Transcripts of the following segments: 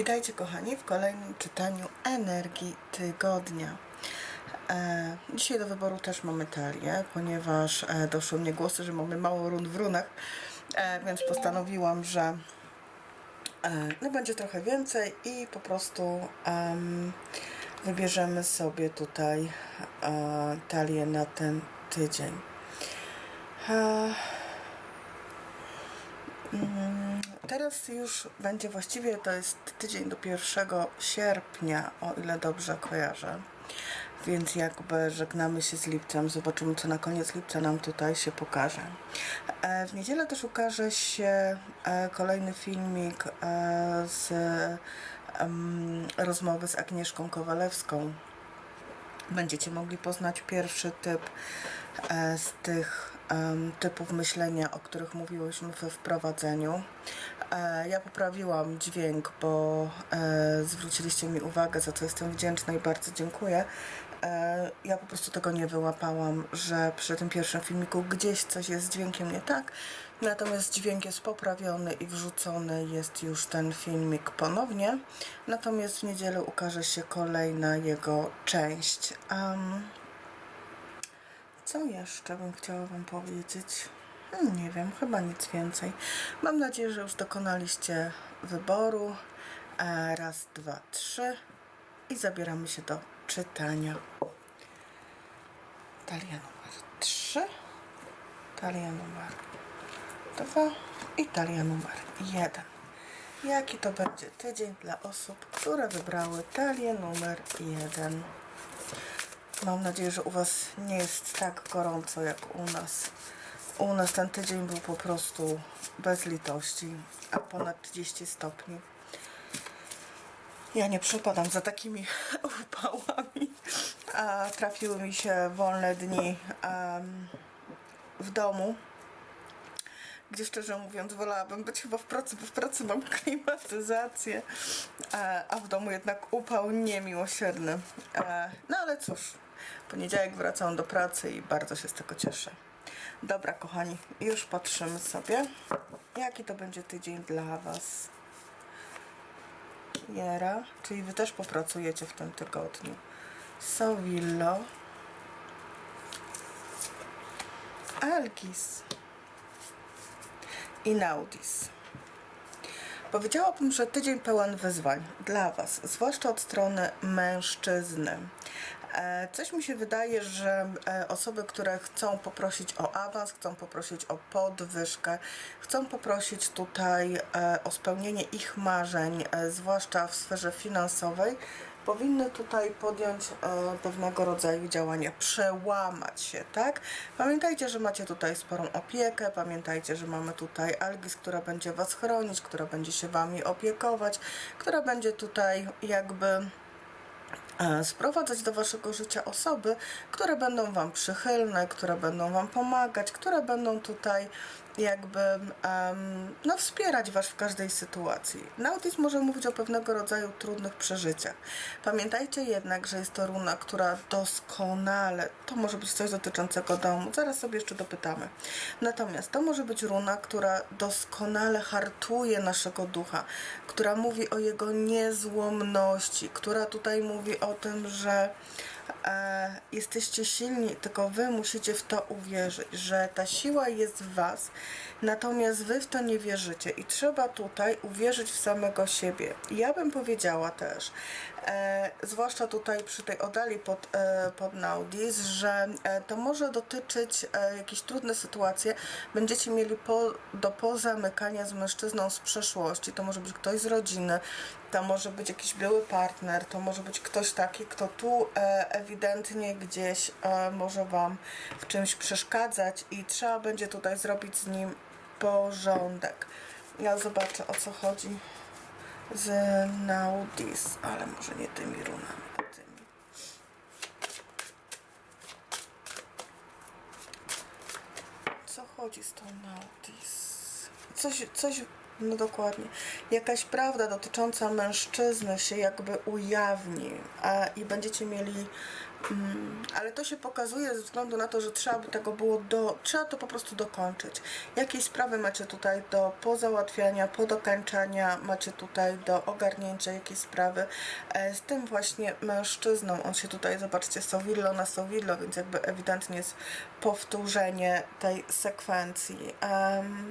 Witajcie kochani w kolejnym czytaniu energii tygodnia. E, dzisiaj do wyboru też mamy talię, ponieważ e, doszły mnie głosy, że mamy mało rund w runach, e, więc postanowiłam, że e, no będzie trochę więcej i po prostu em, wybierzemy sobie tutaj e, talię na ten tydzień. E, Teraz już będzie właściwie to jest tydzień do 1 sierpnia, o ile dobrze kojarzę. Więc jakby żegnamy się z lipcem, zobaczymy co na koniec lipca nam tutaj się pokaże. E, W niedzielę też ukaże się e, kolejny filmik e, z rozmowy z Agnieszką Kowalewską będziecie mogli poznać pierwszy typ z tych typów myślenia, o których mówiłyśmy we wprowadzeniu. E, ja poprawiłam dźwięk, bo e, zwróciliście mi uwagę, za co jestem wdzięczna i bardzo dziękuję. E, ja po prostu tego nie wyłapałam, że przy tym pierwszym filmiku gdzieś coś jest z dźwiękiem nie tak. Natomiast dźwięk jest poprawiony i wrzucony jest już ten filmik ponownie. Natomiast w niedzielę ukaże się kolejna jego część. Em, co jeszcze bym chciała Wam powiedzieć? Hmm, Nie wiem, chyba nic więcej. Mam nadzieję, że już dokonaliście wyboru. E, Raz, dwa, trzy. I zabieramy się do czytania. Talia numer trzy. Talia numer dwa. I talia numer jeden. Jaki to będzie tydzień dla osób, które wybrały talię numer jeden? Mam nadzieję, że u Was nie jest tak gorąco jak u nas. U nas ten tydzień był po prostu bez litości, a ponad 30 stopni. Ja nie przepadam za takimi upałami. A trafiły mi się wolne dni em, w domu, gdzie szczerze mówiąc wolałabym być chyba w pracy, bo w pracy mam klimatyzację, e, a w domu jednak upał niemiłosierny. E, No ale cóż, poniedziałek wracam do pracy i bardzo się z tego cieszę. Dobra kochani, już patrzymy sobie, jaki to będzie tydzień dla Was. Jera, czyli Wy też popracujecie w tym tygodniu. Sovillo. Algis i Naudis. Powiedziałabym, że tydzień pełen wyzwań dla Was, zwłaszcza od strony mężczyzny. E, Coś mi się wydaje, że e, osoby, które chcą poprosić o awans, chcą poprosić o podwyżkę, chcą poprosić tutaj e, o spełnienie ich marzeń, zwłaszcza w sferze finansowej, powinny tutaj podjąć pewnego rodzaju działania, przełamać się, tak? Pamiętajcie, że macie tutaj sporą opiekę, pamiętajcie, że mamy tutaj Algis, która będzie Was chronić, która będzie się Wami opiekować, która będzie tutaj jakby sprowadzać do waszego życia osoby, które będą wam przychylne, które będą wam pomagać, które będą tutaj jakby em, no, wspierać was w każdej sytuacji. Nautis może mówić o pewnego rodzaju trudnych przeżyciach. Pamiętajcie jednak, że jest to runa, która doskonale, to może być coś dotyczącego domu, zaraz sobie jeszcze dopytamy. Natomiast to może być runa, która doskonale hartuje naszego ducha, która mówi o jego niezłomności, która tutaj mówi o tym, że e, jesteście silni, tylko wy musicie w to uwierzyć, że ta siła jest w was, natomiast wy w to nie wierzycie i trzeba tutaj uwierzyć w samego siebie. Ja bym powiedziała też, e, zwłaszcza tutaj przy tej oddali pod, e, pod Naudis, że e, to może dotyczyć e, jakieś trudne sytuacje, będziecie mieli po, do pozamykania z mężczyzną z przeszłości, to może być ktoś z rodziny, to może być jakiś były partner, to może być ktoś taki, kto tu e, ewidentnie gdzieś e, może Wam w czymś przeszkadzać i trzeba będzie tutaj zrobić z nim porządek. Ja zobaczę o co chodzi z Naudis, ale może nie tymi runami, tymi. Co chodzi z tą Naudis? Coś, coś, no dokładnie. Jakaś prawda dotycząca mężczyzny się jakby ujawni a, i będziecie mieli ale to się pokazuje ze względu na to, że trzeba by tego było do, trzeba to po prostu dokończyć. Jakieś sprawy macie tutaj do pozałatwiania, podokańczania, macie tutaj do ogarnięcia jakieś sprawy. E, Z tym właśnie mężczyzną, on się tutaj, zobaczcie, Sowillo na Sowillo, więc jakby ewidentnie jest powtórzenie tej sekwencji.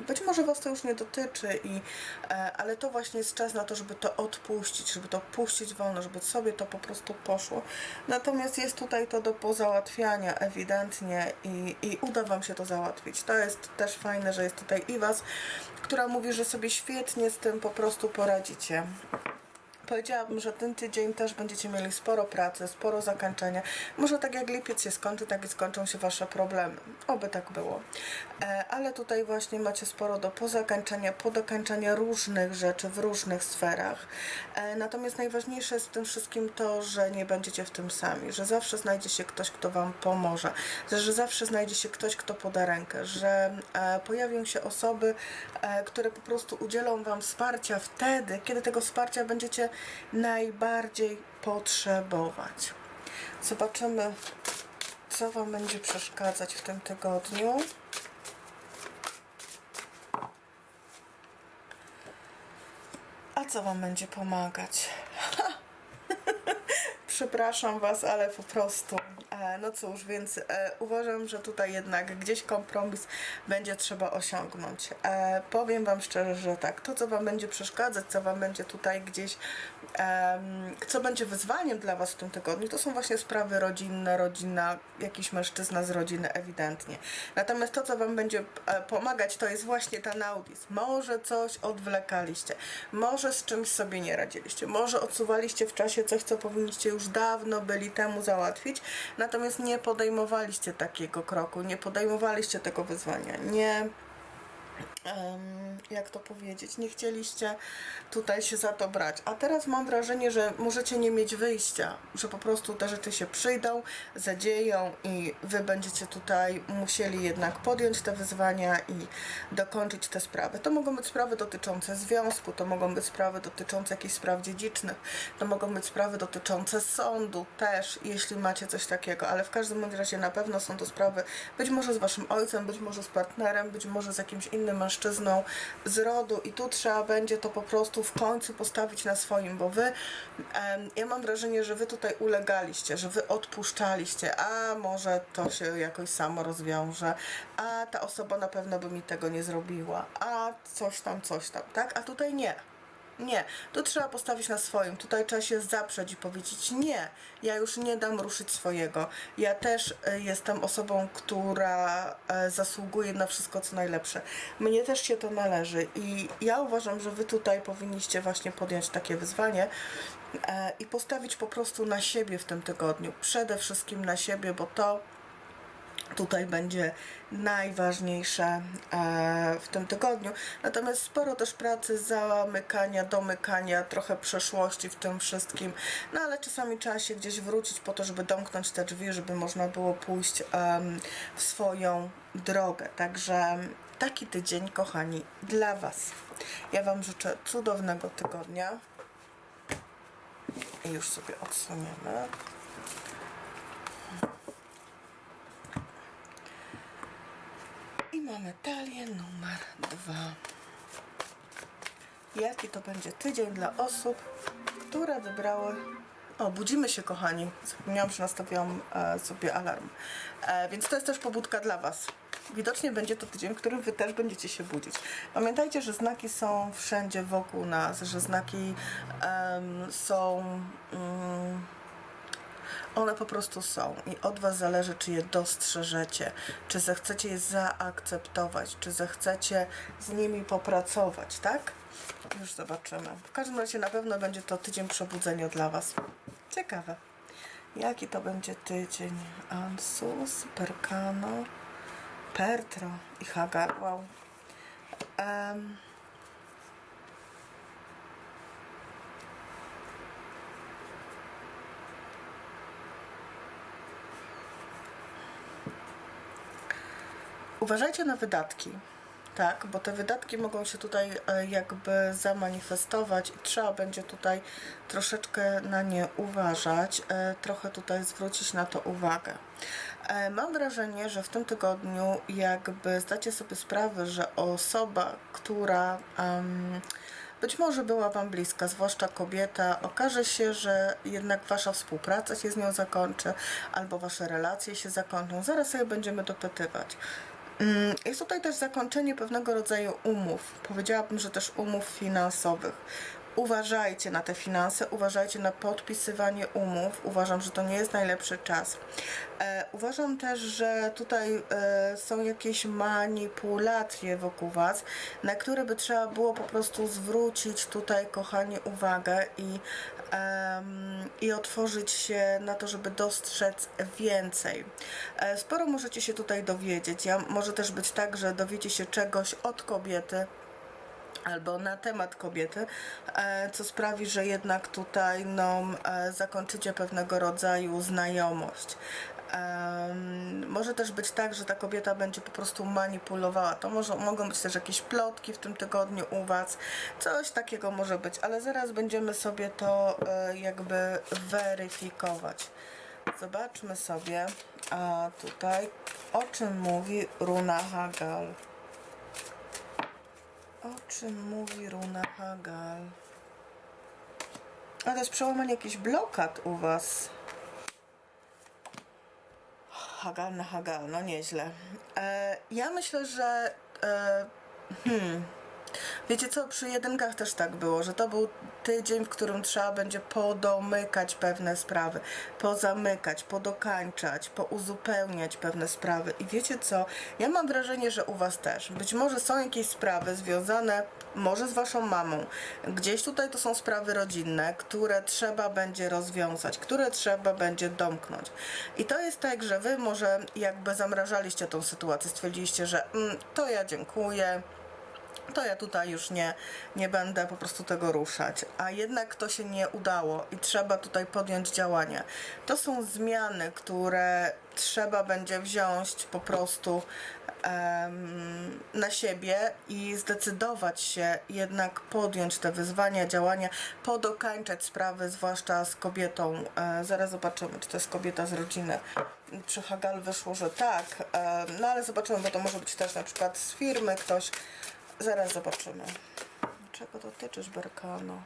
Być może Was to już nie dotyczy, i, e, ale to właśnie jest czas na to, żeby to odpuścić, żeby to puścić wolno, żeby sobie to po prostu poszło. Natomiast jest tutaj to do pozałatwiania ewidentnie i, i uda Wam się to załatwić. To jest też fajne, że jest tutaj Iwas, która mówi, że sobie świetnie z tym po prostu poradzicie. Powiedziałabym, że ten tydzień też będziecie mieli sporo pracy, sporo zakończenia. Może tak jak lipiec się skończy, tak i skończą się Wasze problemy. Oby tak było. E, ale tutaj właśnie macie sporo do pozakańczenia, podokańczenia różnych rzeczy w różnych sferach. E, natomiast najważniejsze jest w tym wszystkim to, że nie będziecie w tym sami, że zawsze znajdzie się ktoś, kto Wam pomoże, że zawsze znajdzie się ktoś, kto poda rękę, że e, pojawią się osoby, które po prostu udzielą Wam wsparcia wtedy, kiedy tego wsparcia będziecie najbardziej potrzebować. Zobaczymy, co Wam będzie przeszkadzać w tym tygodniu. A co Wam będzie pomagać? Przepraszam Was, ale po prostu. E, no cóż, więc e, uważam, że tutaj jednak gdzieś kompromis będzie trzeba osiągnąć. E, powiem Wam szczerze, że tak, to co Wam będzie przeszkadzać, co Wam będzie tutaj gdzieś, co będzie wyzwaniem dla Was w tym tygodniu, to są właśnie sprawy rodzinne, rodzina, jakiś mężczyzna z rodziny ewidentnie. Natomiast to, co Wam będzie pomagać, to jest właśnie ten audis. Może coś odwlekaliście, może z czymś sobie nie radziliście, może odsuwaliście w czasie coś, co powinniście już dawno byli temu załatwić, natomiast nie podejmowaliście takiego kroku, nie podejmowaliście tego wyzwania, nie jak to powiedzieć, nie chcieliście tutaj się za to brać. A teraz mam wrażenie, że możecie nie mieć wyjścia, że po prostu te rzeczy się przyjdą, zadzieją i wy będziecie tutaj musieli jednak podjąć te wyzwania i dokończyć te sprawy. To mogą być sprawy dotyczące związku, to mogą być sprawy dotyczące jakichś spraw dziedzicznych, to mogą być sprawy dotyczące sądu też, jeśli macie coś takiego, ale w każdym razie na pewno są to sprawy być może z waszym ojcem, być może z partnerem, być może z jakimś innym mężczyzną z rodu i tu trzeba będzie to po prostu w końcu postawić na swoim, bo wy, ja mam wrażenie, że wy tutaj ulegaliście, że wy odpuszczaliście, a może to się jakoś samo rozwiąże, a ta osoba na pewno by mi tego nie zrobiła, a coś tam, coś tam, tak? A tutaj nie. Nie, tu trzeba postawić na swoim. Tutaj trzeba się zaprzeć i powiedzieć: Nie, ja już nie dam ruszyć swojego. Ja też e, jestem osobą, która e, zasługuje na wszystko, co najlepsze. Mnie też się to należy i ja uważam, że Wy tutaj powinniście właśnie podjąć takie wyzwanie e, i postawić po prostu na siebie w tym tygodniu. Przede wszystkim na siebie, bo to tutaj będzie najważniejsze e, w tym tygodniu. Natomiast sporo też pracy zamykania, domykania, trochę przeszłości w tym wszystkim. No ale czasami trzeba się gdzieś wrócić po to, żeby domknąć te drzwi, żeby można było pójść w swoją drogę. Także taki tydzień, kochani, dla Was. Ja Wam życzę cudownego tygodnia. I już sobie odsuniemy. Mamy talię numer dwa. Jaki to będzie tydzień dla osób, które wybrały. O, budzimy się, kochani. Zapomniałam, że nastawiłam e, sobie alarm. E, więc to jest też pobudka dla Was. Widocznie będzie to tydzień, w którym Wy też będziecie się budzić. Pamiętajcie, że znaki są wszędzie wokół nas, że znaki są. Mm, one po prostu są i od Was zależy, czy je dostrzeżecie, czy zechcecie je zaakceptować, czy zechcecie z nimi popracować, tak? Już zobaczymy. W każdym razie na pewno będzie to tydzień przebudzenia dla Was. Ciekawe. Jaki to będzie tydzień? Ansus, Perkano, Pertro i Hagar. Wow. Em, Uważajcie na wydatki. tak, bo te wydatki mogą się tutaj e, jakby zamanifestować i trzeba będzie tutaj troszeczkę na nie uważać, e, trochę tutaj zwrócić na to uwagę. E, Mam wrażenie, że w tym tygodniu jakby zdacie sobie sprawę, że osoba, która em, być może była Wam bliska, zwłaszcza kobieta, okaże się, że jednak Wasza współpraca się z nią zakończy, albo Wasze relacje się zakończą. Zaraz sobie będziemy dopytywać. Mm, Jest tutaj też zakończenie pewnego rodzaju umów. Powiedziałabym, że też umów finansowych. Uważajcie na te finanse, uważajcie na podpisywanie umów. Uważam, że to nie jest najlepszy czas. E, uważam też, że tutaj e, są jakieś manipulacje wokół Was, na które by trzeba było po prostu zwrócić tutaj, kochanie, uwagę i, i otworzyć się na to, żeby dostrzec więcej. E, sporo możecie się tutaj dowiedzieć. Ja, może też być tak, że dowiecie się czegoś od kobiety, albo na temat kobiety, e, co sprawi, że jednak tutaj no, e, zakończycie pewnego rodzaju znajomość. Może też być tak, że ta kobieta będzie po prostu manipulowała. To może, mogą być też jakieś plotki w tym tygodniu u Was. Coś takiego może być, ale zaraz będziemy sobie to e, jakby weryfikować. Zobaczmy sobie a tutaj, o czym mówi Runa Hagal. O czym mówi Runa Hagal? A to jest przełamanie jakichś blokad u Was. Hagal na Hagal, no nieźle. E, ja myślę, że. E, hmm. Wiecie co, przy jedynkach też tak było, że to był tydzień, w którym trzeba będzie podomykać pewne sprawy, pozamykać, podokańczać, pouzupełniać pewne sprawy. I wiecie co, ja mam wrażenie, że u Was też. Być może są jakieś sprawy związane może z Waszą mamą. Gdzieś tutaj to są sprawy rodzinne, które trzeba będzie rozwiązać, które trzeba będzie domknąć. I to jest tak, że Wy może jakby zamrażaliście tą sytuację, stwierdziliście, że mm, to ja dziękuję, to ja tutaj już nie, nie będę po prostu tego ruszać. A jednak to się nie udało i trzeba tutaj podjąć działanie. To są zmiany, które trzeba będzie wziąć po prostu em, na siebie i zdecydować się jednak podjąć te wyzwania, działania, podokańczać sprawy, zwłaszcza z kobietą. E, zaraz zobaczymy, czy to jest kobieta z rodziny. Przy Hagal wyszło, że tak, e, no ale zobaczymy, bo to może być też na przykład z firmy ktoś. Zaraz zobaczymy. Czego dotyczysz, Berkano?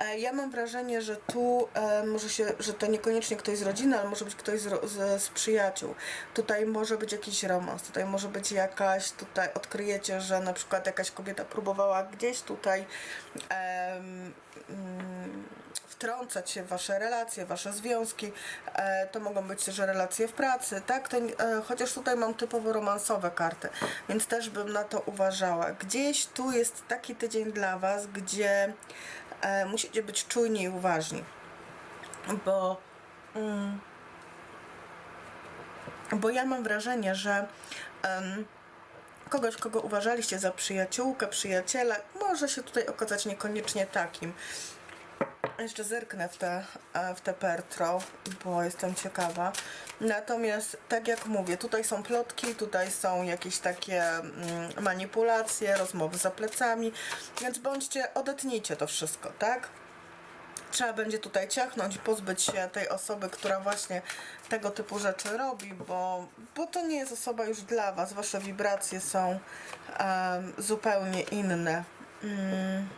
E, Ja mam wrażenie, że tu e, może się, że to niekoniecznie ktoś z rodziny, ale może być ktoś z, z, z przyjaciół. Tutaj może być jakiś romans, tutaj może być jakaś, tutaj odkryjecie, że na przykład jakaś kobieta próbowała gdzieś tutaj em, mm, wtrącać się w wasze relacje, wasze związki. E, to mogą być też relacje w pracy, tak? E, chociaż tutaj mam typowo romansowe karty, więc też bym na to uważała. Gdzieś tu jest taki tydzień dla was, gdzie e, musicie być czujni i uważni, bo mm, bo ja mam wrażenie, że kogoś, kogo uważaliście za przyjaciółkę, przyjaciela, może się tutaj okazać niekoniecznie takim. Jeszcze zerknę w te, e, w te pertro, bo jestem ciekawa. Natomiast, tak jak mówię, tutaj są plotki, tutaj są jakieś takie mm, manipulacje, rozmowy za plecami, więc bądźcie, odetnijcie to wszystko, tak? trzeba będzie tutaj ciachnąć pozbyć się tej osoby, która właśnie tego typu rzeczy robi, bo, bo to nie jest osoba już dla Was. Wasze wibracje są em, zupełnie inne. Mm.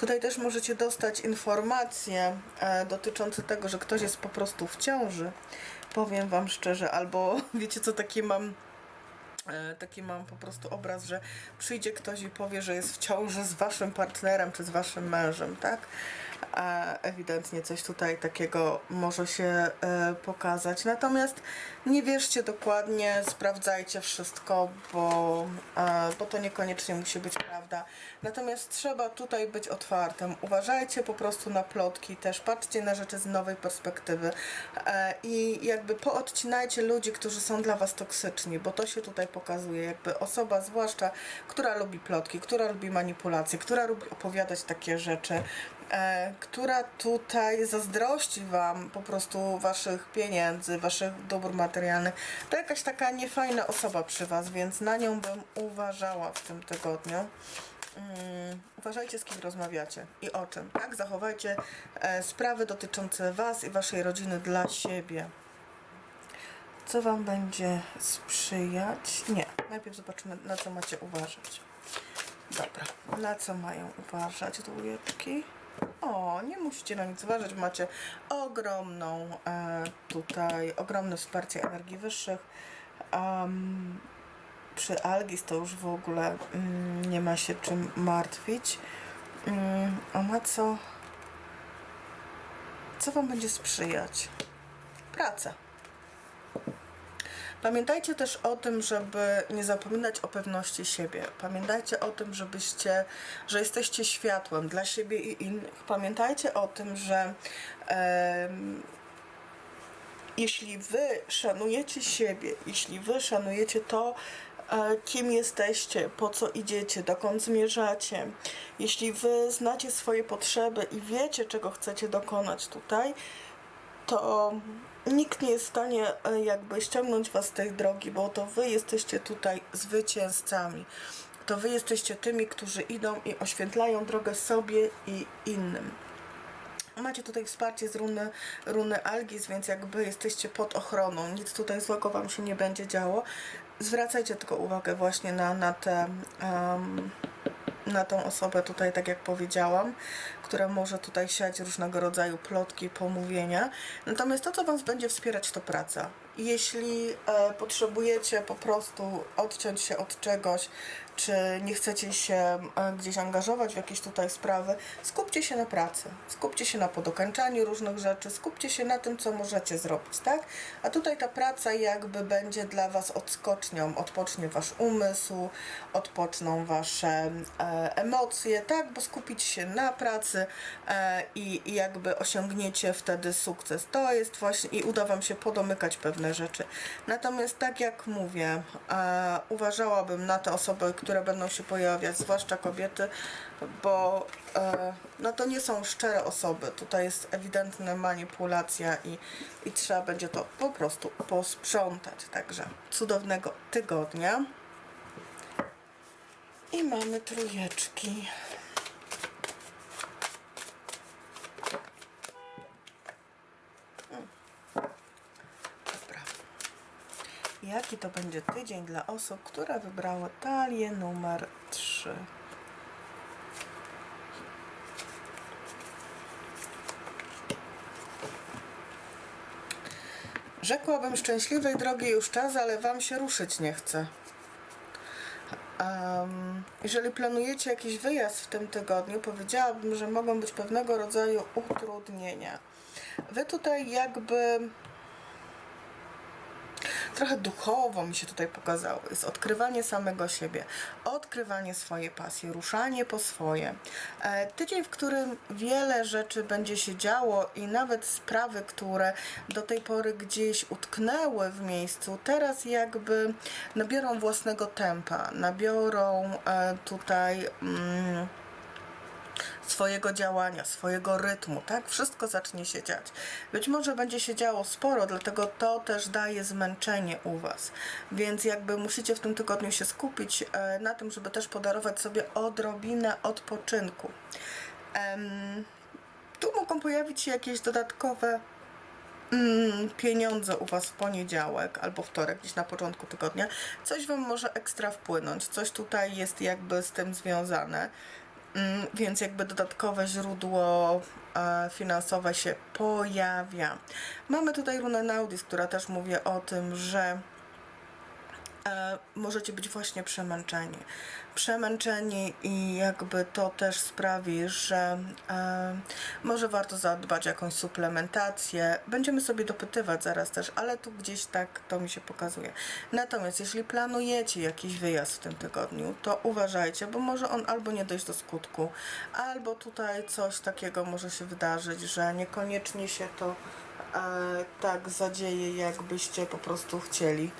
Tutaj też możecie dostać informacje e, dotyczące tego, że ktoś jest po prostu w ciąży. Powiem Wam szczerze, albo wiecie co, takie mam E, Taki mam po prostu obraz, że przyjdzie ktoś i powie, że jest w ciąży z waszym partnerem czy z waszym mężem, tak? A ewidentnie coś tutaj takiego może się e, pokazać. Natomiast nie wierzcie dokładnie, sprawdzajcie wszystko, bo, e, bo to niekoniecznie musi być prawda. Natomiast trzeba tutaj być otwartym. Uważajcie po prostu na plotki, też patrzcie na rzeczy z nowej perspektywy e, i jakby poodcinajcie ludzi, którzy są dla was toksyczni, bo to się tutaj pokazuje. Jakby osoba, zwłaszcza, która lubi plotki, która lubi manipulacje, która lubi opowiadać takie rzeczy, która tutaj zazdrości Wam po prostu Waszych pieniędzy, Waszych dóbr materialnych. To jakaś taka niefajna osoba przy Was, więc na nią bym uważała w tym tygodniu. Mm, uważajcie z kim rozmawiacie i o czym. Tak, zachowajcie e, sprawy dotyczące Was i Waszej rodziny dla siebie. Co Wam będzie sprzyjać? Nie, najpierw zobaczymy na co macie uważać. Dobra, na co mają uważać dwójeczki? O, nie musicie na nic uważać, macie ogromną e, tutaj, ogromne wsparcie energii wyższych. Um, przy Algis to już w ogóle mm, nie ma się czym martwić. Mm, a na co? Co Wam będzie sprzyjać? Praca. Pamiętajcie też o tym, żeby nie zapominać o pewności siebie. Pamiętajcie o tym, żebyście, że jesteście światłem dla siebie i innych. Pamiętajcie o tym, że em, jeśli wy szanujecie siebie, jeśli wy szanujecie to, e, kim jesteście, po co idziecie, dokąd zmierzacie, jeśli wy znacie swoje potrzeby i wiecie, czego chcecie dokonać tutaj, to nikt nie jest w stanie e, jakby ściągnąć was z tej drogi, bo to wy jesteście tutaj zwycięzcami. To wy jesteście tymi, którzy idą i oświetlają drogę sobie i innym. Macie tutaj wsparcie z runy, runy Algis, więc jakby jesteście pod ochroną. Nic tutaj złego wam się nie będzie działo. Zwracajcie tylko uwagę właśnie na, na te... em, na tą osobę tutaj, tak jak powiedziałam, która może tutaj siać różnego rodzaju plotki, pomówienia. Natomiast to, co Was będzie wspierać, to praca. Jeśli e, potrzebujecie po prostu odciąć się od czegoś, czy nie chcecie się e, gdzieś angażować w jakieś tutaj sprawy, skupcie się na pracy, skupcie się na podokańczaniu różnych rzeczy, skupcie się na tym, co możecie zrobić, tak? A tutaj ta praca jakby będzie dla Was odskocznią, odpocznie Wasz umysł, odpoczną Wasze e, emocje, tak? Bo skupić się na pracy e, i, i jakby osiągniecie wtedy sukces. To jest właśnie i uda Wam się podomykać pewne rzeczy. Natomiast tak jak mówię, e, uważałabym na te osoby, które będą się pojawiać, zwłaszcza kobiety, bo e, no to nie są szczere osoby. Tutaj jest ewidentna manipulacja i, i trzeba będzie to po prostu posprzątać. Także cudownego tygodnia. I mamy trójeczki. Dobra. Jaki to będzie tydzień dla osób, które wybrały talię numer 3? Rzekłabym szczęśliwej drogi już czas, ale wam się ruszyć nie chce. Em, jeżeli planujecie jakiś wyjazd w tym tygodniu, powiedziałabym, że mogą być pewnego rodzaju utrudnienia. Wy tutaj jakby trochę duchowo mi się tutaj pokazało. Jest odkrywanie samego siebie, odkrywanie swojej pasji, ruszanie po swoje. E, tydzień, w którym wiele rzeczy będzie się działo i nawet sprawy, które do tej pory gdzieś utknęły w miejscu, teraz jakby nabiorą własnego tempa, nabiorą e, tutaj. Mm, swojego działania, swojego rytmu, tak? Wszystko zacznie się dziać. Być może będzie się działo sporo, dlatego to też daje zmęczenie u Was. Więc jakby musicie w tym tygodniu się skupić e, na tym, żeby też podarować sobie odrobinę odpoczynku. Tu mogą pojawić się jakieś dodatkowe mm, pieniądze u Was w poniedziałek albo wtorek, gdzieś na początku tygodnia. Coś Wam może ekstra wpłynąć, coś tutaj jest jakby z tym związane. Mm, Więc jakby dodatkowe źródło e, finansowe się pojawia. Mamy tutaj runę Naudis, która też mówi o tym, że możecie być właśnie przemęczeni. Przemęczeni i jakby to też sprawi, że e, może warto zadbać o jakąś suplementację. Będziemy sobie dopytywać zaraz też, ale tu gdzieś tak to mi się pokazuje. Natomiast jeśli planujecie jakiś wyjazd w tym tygodniu, to uważajcie, bo może on albo nie dojść do skutku, albo tutaj coś takiego może się wydarzyć, że niekoniecznie się to e, tak zadzieje, jakbyście po prostu chcieli.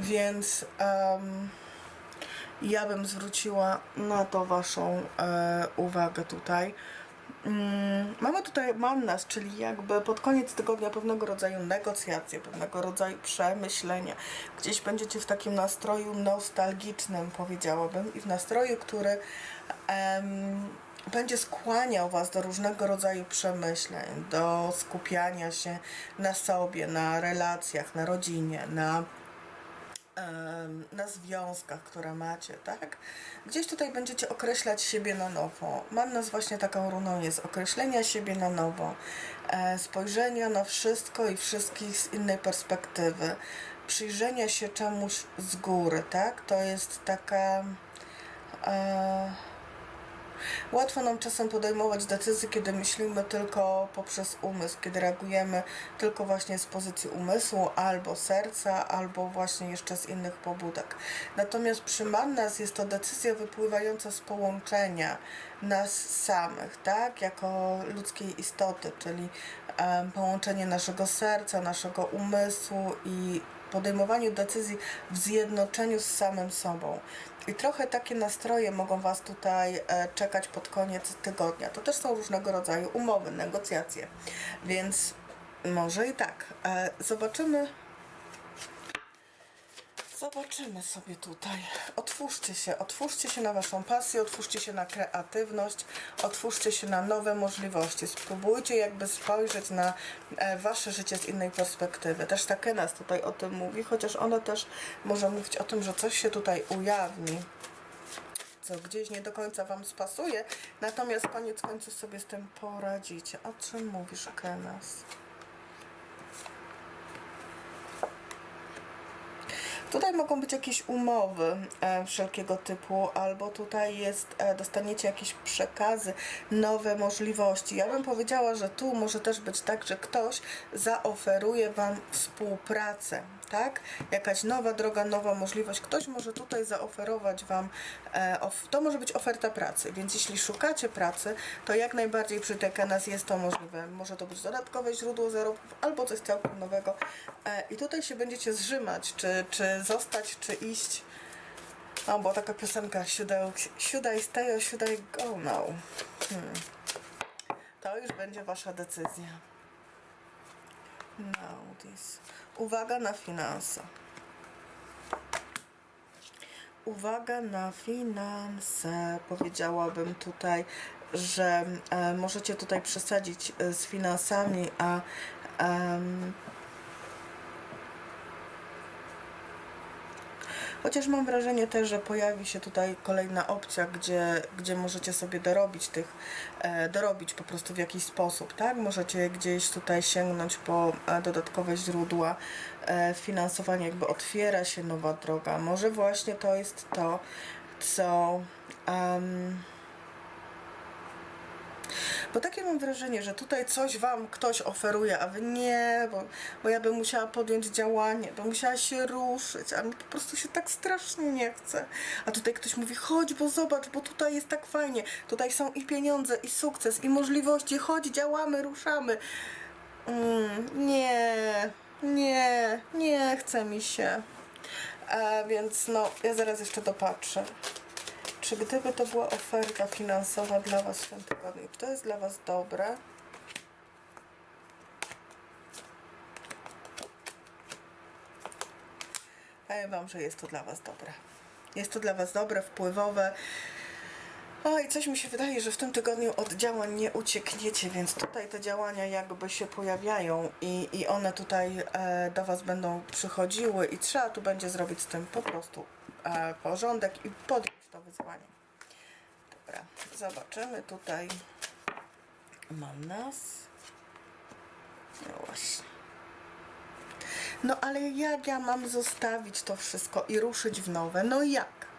Więc em, ja bym zwróciła na to Waszą e, uwagę tutaj. Mm, Mamy tutaj mannas, czyli jakby pod koniec tygodnia pewnego rodzaju negocjacje, pewnego rodzaju przemyślenia. Gdzieś będziecie w takim nastroju nostalgicznym, powiedziałabym, i w nastroju, który będzie skłaniał Was do różnego rodzaju przemyśleń, do skupiania się na sobie, na relacjach, na rodzinie, na na związkach, które macie, tak? Gdzieś tutaj będziecie określać siebie na nowo. Manna z właśnie taką runą jest określenia siebie na nowo, e, spojrzenia na wszystko i wszystkich z innej perspektywy, przyjrzenia się czemuś z góry, tak? To jest taka... E, Łatwo nam czasem podejmować decyzje, kiedy myślimy tylko poprzez umysł, kiedy reagujemy tylko właśnie z pozycji umysłu, albo serca, albo właśnie jeszcze z innych pobudek. Natomiast przy Mannas jest to decyzja wypływająca z połączenia nas samych, tak, jako ludzkiej istoty, czyli połączenie naszego serca, naszego umysłu i podejmowaniu decyzji w zjednoczeniu z samym sobą. I trochę takie nastroje mogą Was tutaj e, czekać pod koniec tygodnia. To też są różnego rodzaju umowy, negocjacje. Więc może i tak. E, zobaczymy. Zobaczymy sobie tutaj. Otwórzcie się, otwórzcie się na Waszą pasję, otwórzcie się na kreatywność, otwórzcie się na nowe możliwości. Spróbujcie jakby spojrzeć na e, Wasze życie z innej perspektywy. Też Takenas tutaj o tym mówi, chociaż ona też może mówić o tym, że coś się tutaj ujawni co gdzieś nie do końca Wam spasuje, natomiast koniec końców sobie z tym poradzicie. O czym mówisz, Kenas? Tutaj mogą być jakieś umowy e, wszelkiego typu, albo tutaj jest, e, dostaniecie jakieś przekazy, nowe możliwości. Ja bym powiedziała, że tu może też być tak, że ktoś zaoferuje Wam współpracę, tak? Jakaś nowa droga, nowa możliwość. Ktoś może tutaj zaoferować Wam, e, to może być oferta pracy, więc jeśli szukacie pracy, to jak najbardziej przy Tekenas jest to możliwe. Może to być dodatkowe źródło zarobków, albo coś całkiem nowego. E, I tutaj się będziecie zrzymać, czy, czy zostać, czy iść. No, bo taka piosenka Should I, should I stay or should I go now? Hmm. To już będzie wasza decyzja. Now this. Uwaga na finanse. Uwaga na finanse. Powiedziałabym tutaj, że e, możecie tutaj przesadzić e, z finansami, a em, Chociaż mam wrażenie też, że pojawi się tutaj kolejna opcja, gdzie, gdzie możecie sobie dorobić tych, e, dorobić po prostu w jakiś sposób, tak? Możecie gdzieś tutaj sięgnąć po e, dodatkowe źródła e, finansowania, jakby otwiera się nowa droga. Może właśnie to jest to, co... em, bo takie mam wrażenie, że tutaj coś wam ktoś oferuje, a wy nie, bo, bo ja bym musiała podjąć działanie, bym musiała się ruszyć, a mi po prostu się tak strasznie nie chce. A tutaj ktoś mówi, chodź, bo zobacz, bo tutaj jest tak fajnie, tutaj są i pieniądze, i sukces, i możliwości, chodź, działamy, ruszamy. Mm, nie, nie, nie chce mi się. Więc no, ja zaraz jeszcze dopatrzę. Czy gdyby to była oferta finansowa dla Was w tym tygodniu, to jest dla Was dobre? Powiem Wam, że jest to dla Was dobre. Jest to dla Was dobre, wpływowe. O i coś mi się wydaje, że w tym tygodniu od działań nie uciekniecie, więc tutaj te działania jakby się pojawiają i, i one tutaj e, do Was będą przychodziły i trzeba tu będzie zrobić z tym po prostu e, porządek i podjąć to wyzwanie. Dobra, zobaczymy tutaj. Mam nas. No właśnie. No ale jak ja mam zostawić to wszystko i ruszyć w nowe? No jak?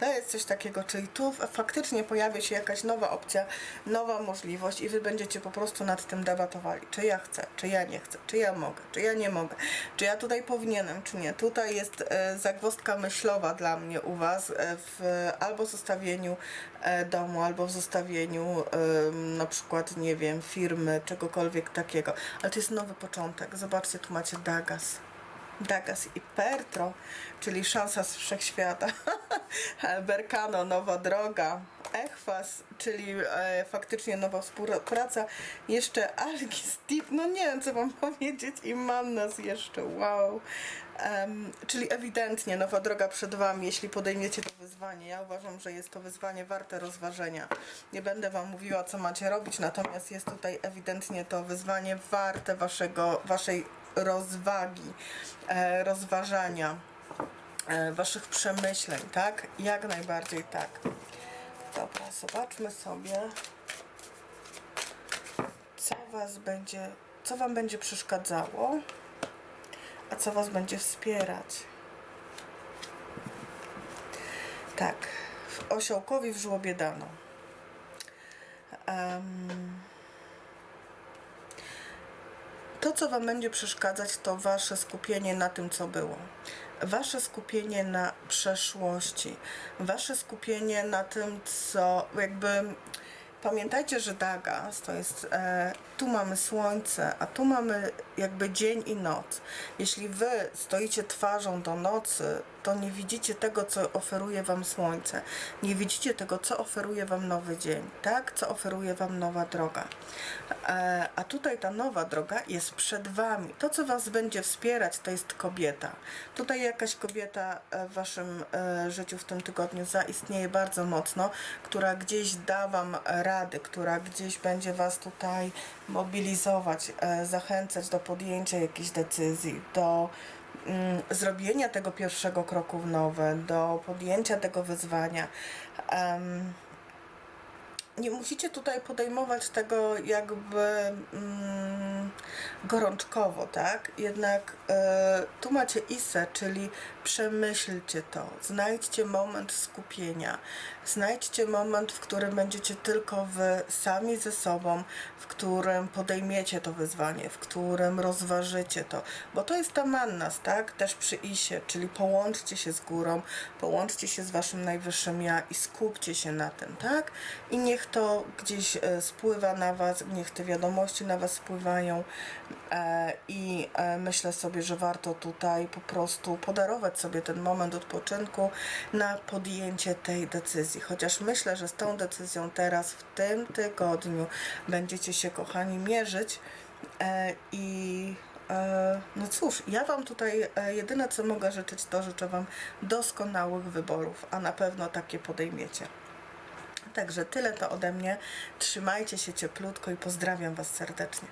To jest coś takiego, czyli tu faktycznie pojawia się jakaś nowa opcja, nowa możliwość i wy będziecie po prostu nad tym debatowali. Czy ja chcę, czy ja nie chcę, czy ja mogę, czy ja nie mogę, czy ja tutaj powinienem, czy nie. Tutaj jest e, zagwozdka myślowa dla mnie u was e, w albo zostawieniu e, domu, albo w zostawieniu na przykład, nie wiem, firmy, czegokolwiek takiego. Ale to jest nowy początek. Zobaczcie, tu macie Dagas. Dagas i Pertro, czyli szansa z wszechświata. Berkano, nowa droga. Echwas, czyli e, faktycznie nowa współpraca. Jeszcze Algi Steve, no nie wiem co wam powiedzieć i mam nas jeszcze, wow. Em, czyli ewidentnie nowa droga przed wami, jeśli podejmiecie to wyzwanie. Ja uważam, że jest to wyzwanie warte rozważenia. Nie będę wam mówiła, co macie robić, natomiast jest tutaj ewidentnie to wyzwanie warte waszego, waszej rozwagi, e, rozważania e, waszych przemyśleń, tak? Jak najbardziej tak. Dobra, zobaczmy sobie, co was będzie, co wam będzie przeszkadzało, a co was będzie wspierać. Tak, w osiołkowi w żłobie dano. Em, to, co Wam będzie przeszkadzać, to Wasze skupienie na tym, co było. Wasze skupienie na przeszłości. Wasze skupienie na tym, co jakby. Pamiętajcie, że Dagas to jest. E, tu mamy słońce, a tu mamy jakby dzień i noc. Jeśli Wy stoicie twarzą do nocy, to nie widzicie tego, co oferuje Wam słońce. Nie widzicie tego, co oferuje Wam nowy dzień, tak? Co oferuje Wam nowa droga. E, a tutaj ta nowa droga jest przed Wami. To, co Was będzie wspierać, to jest kobieta. Tutaj jakaś kobieta e, w Waszym e, życiu w tym tygodniu zaistnieje bardzo mocno, która gdzieś da Wam rady, która gdzieś będzie Was tutaj mobilizować, e, zachęcać do podjęcia jakichś decyzji, do mm, zrobienia tego pierwszego kroku w nowe, do podjęcia tego wyzwania. Nie musicie tutaj podejmować tego jakby mm, gorączkowo, tak? Jednak e, tu macie Isę, czyli przemyślcie to, znajdźcie moment skupienia, znajdźcie moment, w którym będziecie tylko wy sami ze sobą, w którym podejmiecie to wyzwanie, w którym rozważycie to, bo to jest ta mannas, tak? Też przy Isie, czyli połączcie się z górą, połączcie się z waszym najwyższym ja i skupcie się na tym, tak? I niech to gdzieś e, spływa na was, niech te wiadomości na was spływają e, i e, myślę sobie, że warto tutaj po prostu podarować sobie ten moment odpoczynku na podjęcie tej decyzji. Chociaż myślę, że z tą decyzją teraz, w tym tygodniu, będziecie się, kochani, mierzyć e, i e, no cóż, ja Wam tutaj e, jedyne co mogę życzyć, to życzę Wam doskonałych wyborów, a na pewno takie podejmiecie. Także tyle to ode mnie. Trzymajcie się cieplutko i pozdrawiam Was serdecznie.